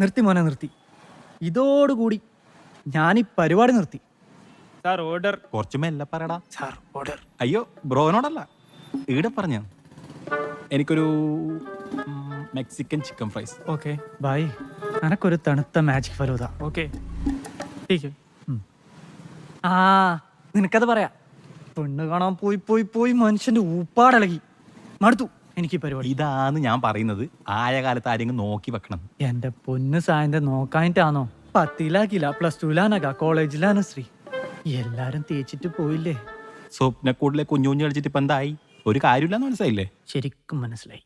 നിർത്തി മോനെ നിർത്തി. ഇതോടുകൂടി ഞാൻ ഈ പരിപാടി നിർത്തി. സാർ ഓർഡർ കുറച്ച് മെല്ലെ പറയടാ. സാർ ഓർഡർ അയ്യോ ബ്രോനോടല്ല. ഈടെ പറഞ്ഞ. എനിക്കൊരു Mexican chicken fries okay bye എനക്കൊരു തണുത്ത മാജിക് ഫലൂത ഓക്കെ. ആ നിനക്കത് പറയാ. പെണ്ണ് കാണാൻ പോയി പോയി പോയി മനുഷ്യന്റെ ഊപ്പാടിളകി മടുത്തു. എനിക്ക് പരിപാടി. ഇതാണ് ഞാൻ പറയുന്നത്. ആയ കാലത്ത് ആരെങ്കിലും നോക്കി വെക്കണം. എന്റെ പൊന്ന് സായന്റെ നോക്കാനിട്ടാണോ പത്തിലാക്കില്ല പ്ലസ് ടുലാനക കോളേജിലാണ് ശ്രീ. എല്ലാരും തേച്ചിട്ട് പോയില്ലേ? സ്വപ്നക്കൂടിലെ കുഞ്ഞു കുഞ്ഞു കളിച്ചിട്ട് ഇപ്പൊ എന്തായി? ഒരു കാര്യമില്ലെന്ന് മനസ്സിലായില്ലേ? ശരിക്കും മനസ്സിലായി.